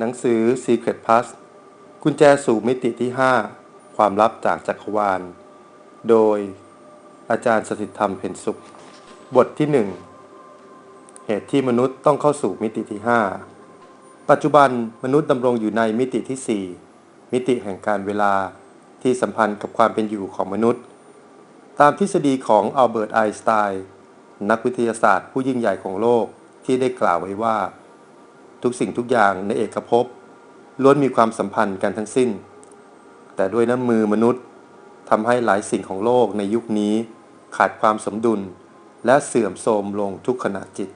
หนังสือ Secret Plus กุญแจสู่มิติที่ 5 ความลับจากจักรวาล โดยอาจารย์สถิตธรรมเพ็ญสุข บทที่ 1 เหตุที่มนุษย์ต้องเข้าสู่มิติที่ 5 ปัจจุบันมนุษย์ดำรงอยู่ในมิติที่ 4 มิติแห่งการเวลาที่สัมพันธ์กับความเป็นอยู่ของมนุษย์ ตามทฤษฎีของอัลเบิร์ตไอน์สไตน์นักวิทยาศาสตร์ผู้ยิ่งใหญ่ของโลกที่ได้กล่าวไว้ว่า ทุกสิ่งทุกอย่างในเอกภพล้วนมีความสัมพันธ์กันทั้งสิ้น แต่ด้วยน้ำมือมนุษย์ทำให้หลายสิ่งของโลกในยุคนี้ขาดความสมดุล และเสื่อมโทรมลงทุกขณะจิต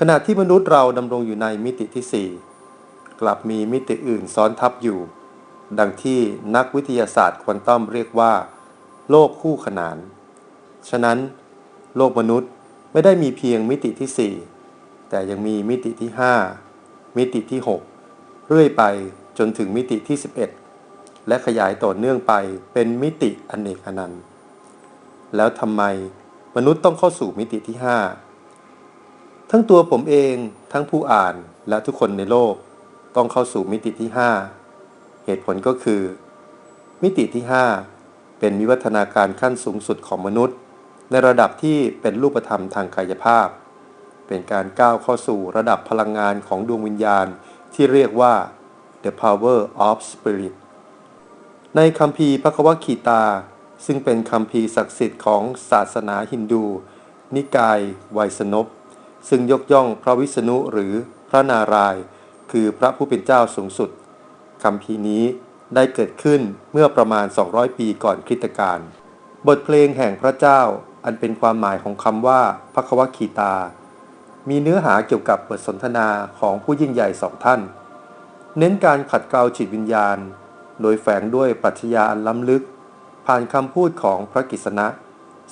ขณะที่มนุษย์เราดำรงอยู่ในมิติที่ 4 กลับมีมิติอื่นซ้อนทับอยู่ ดังที่นักวิทยาศาสตร์ควอนตัมเรียกว่า โลกคู่ขนาน ฉะนั้น โลกมนุษย์ไม่ได้มีเพียงมิติที่ 4 แต่ยังมีมิติที่ 5 มิติที่ 6 เรื่อยไปจนถึงมิติที่ 11 และขยายต่อเนื่องไปเป็นมิติอเนกอนันต์ แล้วทำไมมนุษย์ต้องเข้าสู่มิติที่ 5 ทั้งตัวผมเองทั้งผู้อ่านและทุกคนในโลกต้องเข้าสู่มิติที่ 5 เหตุผลก็คือ มิติที่ 5 เป็นวิวัฒนาการขั้นสูงสุดของมนุษย์ ในระดับที่เป็นรูปธรรมทางกายภาพ เป็นการก้าวเข้าสู่ระดับพลังงานของดวงวิญญาณที่เรียกว่า the power of spirit ในคัมภีร์พระควคีตา ซึ่งเป็นคัมภีร์ศักดิ์สิทธิ์ของศาสนาฮินดู นิกายไวยสนพซึ่งยกย่องพระวิษณุหรือพระนาราย คือพระผู้เป็นเจ้าสูงสุดคัมภีร์นี้ได้เกิดขึ้นเมื่อประมาณ 200 ปีก่อนคริสตกาลบทเพลงแห่งพระเจ้าอันเป็นความหมายของคำว่าพระควคีตา มีเนื้อหาเกี่ยวกับบทสนทนาของผู้ยิ่งใหญ่สองท่าน เน้นการขัดเกลาจิตวิญญาณ โดยแฝงด้วยปรัชญาอันล้ำลึก ผ่านคำพูดของพระกิษณะ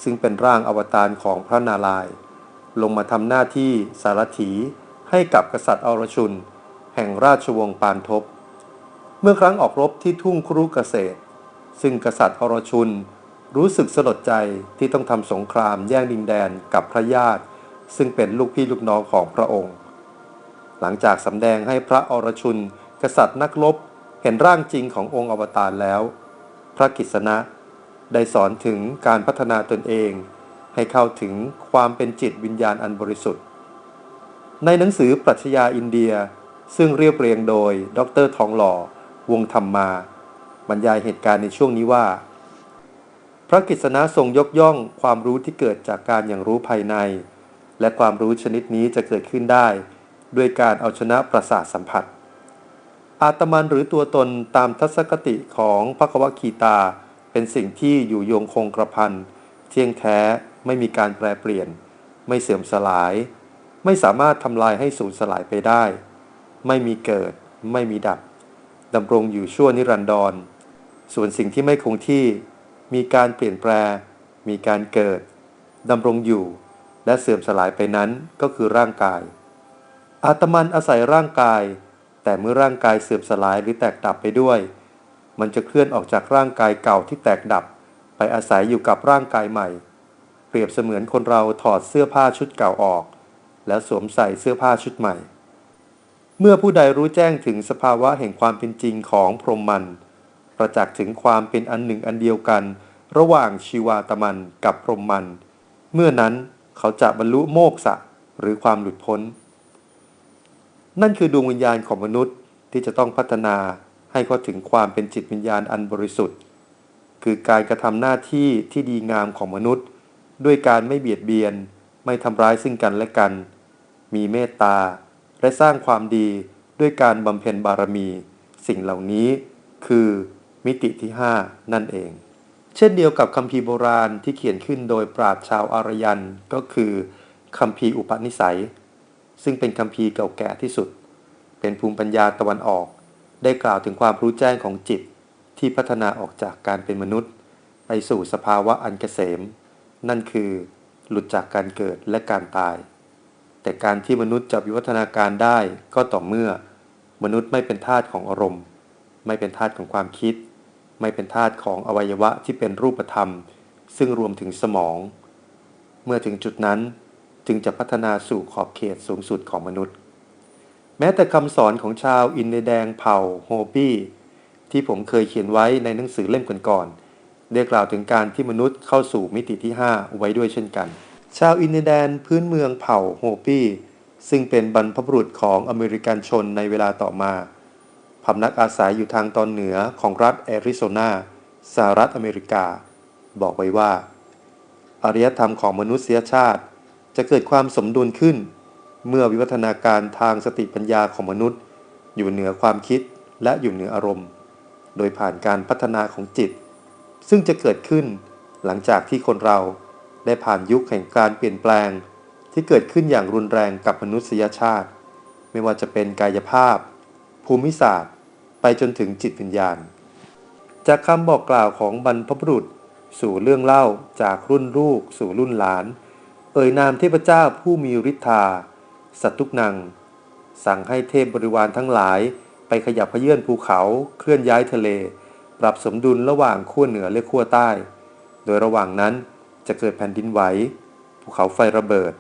ซึ่งเป็นร่างอวตารของพระนารายณ์ลงมาทำหน้าที่สารถีให้กับกษัตริย์อรชุน แห่งราชวงศ์ปานทบ เมื่อครั้งออกรบที่ทุ่งครุเกษตร ซึ่งกษัตริย์อรชุน รู้สึกสลดใจที่ต้องทำสงครามแย่งดินแดนกับพระญาติ ซึ่งเป็นลูกพี่ลูกน้องของพระองค์ หลังจากสำแดงให้พระอรชุน กษัตริย์นักรบเห็นร่างจริงขององค์อวตารแล้ว พระกิษณะได้สอนถึงการพัฒนาตนเอง ให้เข้าถึงความเป็นจิตวิญญาณอันบริสุทธิ์ ในหนังสือปรัชญาอินเดียซึ่งเรียบเรียงโดยดรทองหล่อ วงธรรมมา บรรยายเหตุการณ์ในช่วงนี้ว่า พระกิษณะทรงยกย่องความรู้ที่เกิดจากการอย่างรู้ภายใน และความรู้ชนิดนี้จะเกิดขึ้นได้ ด้วยการเอาชนะประสาทสัมผัส อาตมันหรือตัวตนตามทัศนคติของพระควคีตา เป็นสิ่งที่อยู่โยงคงกระพันเที่ยงแท้ไม่มีการแปรเปลี่ยน ไม่เสื่อมสลาย ไม่สามารถทำลายให้สูญสลายไปได้ ไม่มีเกิด ไม่มีดับดำรงอยู่ชั่วนิรันดร ส่วนสิ่งที่ไม่คงที่ มีการเปลี่ยนแปล มีการเกิดดำรงอยู่ และเสื่อมสลายไปนั้นก็คือร่างกาย อาตมันอาศัยร่างกาย แต่เมื่อร่างกายเสื่อมสลายหรือแตกดับไปด้วย มันจะเคลื่อนออกจากร่างกายเก่าที่แตกดับ ไปอาศัยอยู่กับร่างกายใหม่ เปรียบเสมือนคนเราถอดเสื้อผ้าชุดเก่าออก แล้วสวมใส่เสื้อผ้าชุดใหม่ เมื่อผู้ใดรู้แจ้งถึงสภาวะแห่งความเป็นจริงของพรหมมันประจักษ์ถึงความเป็นอันหนึ่งอันเดียวกัน ระหว่างชีวาตมันกับพรหมมัน เมื่อนั้น เขาจะบรรลุโมกษะหรือความหลุดพ้น นั่นคือดวงวิญญาณของมนุษย์ที่จะต้องพัฒนาให้เข้าถึงความเป็นจิตวิญญาณอันบริสุทธิ์ คือการกระทำหน้าที่ที่ดีงามของมนุษย์ ด้วยการไม่เบียดเบียน ไม่ทำร้ายซึ่งกันและกัน มีเมตตา และสร้างความดีด้วยการบำเพ็ญบารมี สิ่งเหล่านี้คือมิติที่ 5 นั่นเอง เช่นเดียวกับคัมภีร์โบราณที่เขียนขึ้นโดยปราชญ์ชาวอารยันก็คือคัมภีร์อุปนิสัย ซึ่งเป็นคัมภีร์เก่าแก่ที่สุด เป็นภูมิปัญญาตะวันออก ได้กล่าวถึงความรู้แจ้งของจิตที่พัฒนาออกจากการเป็นมนุษย์ ไปสู่สภาวะอันเกษม นั่นคือหลุดจากการเกิดและการตาย แต่การที่มนุษย์จะวิวัฒนาการได้ก็ต่อเมื่อ มนุษย์ไม่เป็นทาสของอารมณ์ ไม่เป็นทาสของความคิด ไม่เป็นทาสของอวัยวะที่เป็นรูปธรรม ซึ่งรวมถึงสมอง เมื่อถึงจุดนั้นจึงจะพัฒนาสู่ขอบเขตสูงสุดของมนุษย์เม้แต่คำสอนของชาวอินเดียแดงเผ่าโฮปี้ที่ผมเคยเขียนไว้ในหนังสือเล่มก่อนๆได้กล่าวถึงการที่มนุษย์เข้าสู่มิติที่ 5 ไว้ด้วยเช่นกัน ชาวอินเดียแดนพื้นเมืองเผ่าโฮปี้ซึ่งเป็นบรรพบุรุษของอเมริกันชนในเวลาต่อมา พำนักอาศัยอยู่ทางตอนเหนือของรัฐแอริโซนาสหรัฐอเมริกา บอกไว้ว่า อารยธรรมของมนุษยชาติจะเกิดความสมดุลขึ้น เมื่อวิวัฒนาการทางสติปัญญาของมนุษย์ อยู่เหนือความคิดและอยู่เหนืออารมณ์ โดยผ่านการพัฒนาของจิต ซึ่งจะเกิดขึ้นหลังจากที่คนเราได้ผ่านยุคแห่งการเปลี่ยนแปลง ที่เกิดขึ้นอย่างรุนแรงกับมนุษยชาติ ไม่ว่าจะเป็นกายภาพ ภูมิศาสตร์ ไปจนถึงจิตวิญญาณ จากคำบอกกล่าวของบรรพบุรุษ สู่เรื่องเล่าจากรุ่นลูก สู่รุ่นหลาน เอ่ยนามเทพเจ้าผู้มีฤทธา สัตตุกนัง สั่งให้เทพบริวารทั้งหลาย ไปขยับเขยื่อนภูเขาเคลื่อนย้ายทะเล ปรับสมดุลระหว่างขั้วเหนือและขั้วใต้ โดยระหว่างนั้นจะเกิดแผ่นดินไหวภูเขาไฟระเบิด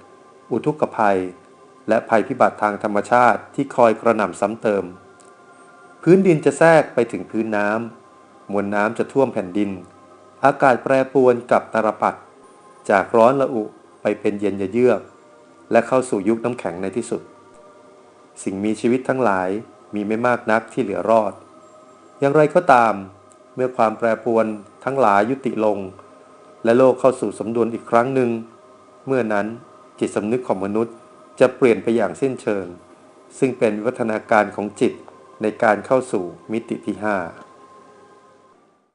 อุทกภัย และภัยพิบัติทางธรรมชาติที่คอยกระหน่ำซ้ำเติม พื้นดินจะแทรกไปถึงพื้นน้ำมวลน้ำจะท่วมแผ่นดิน อากาศแปรปรวนกับตาลปัดจากร้อนละอุไปเป็นเย็นเยือก และเข้าสู่ยุคน้ำแข็งในที่สุด สิ่งมีชีวิตทั้งหลายมีไม่มากนักที่เหลือรอด อย่างไรก็ตาม เมื่อความแปรปรวนทั้งหลายยุติลง และโลกเข้าสู่สมดุลอีกครั้งหนึ่ง เมื่อนั้นจิตสำนึกของมนุษย์จะเปลี่ยนไปอย่างสิ้นเชิง ซึ่งเป็นวิวัฒนาการของจิต ในการเข้าสู่มิติที่ 5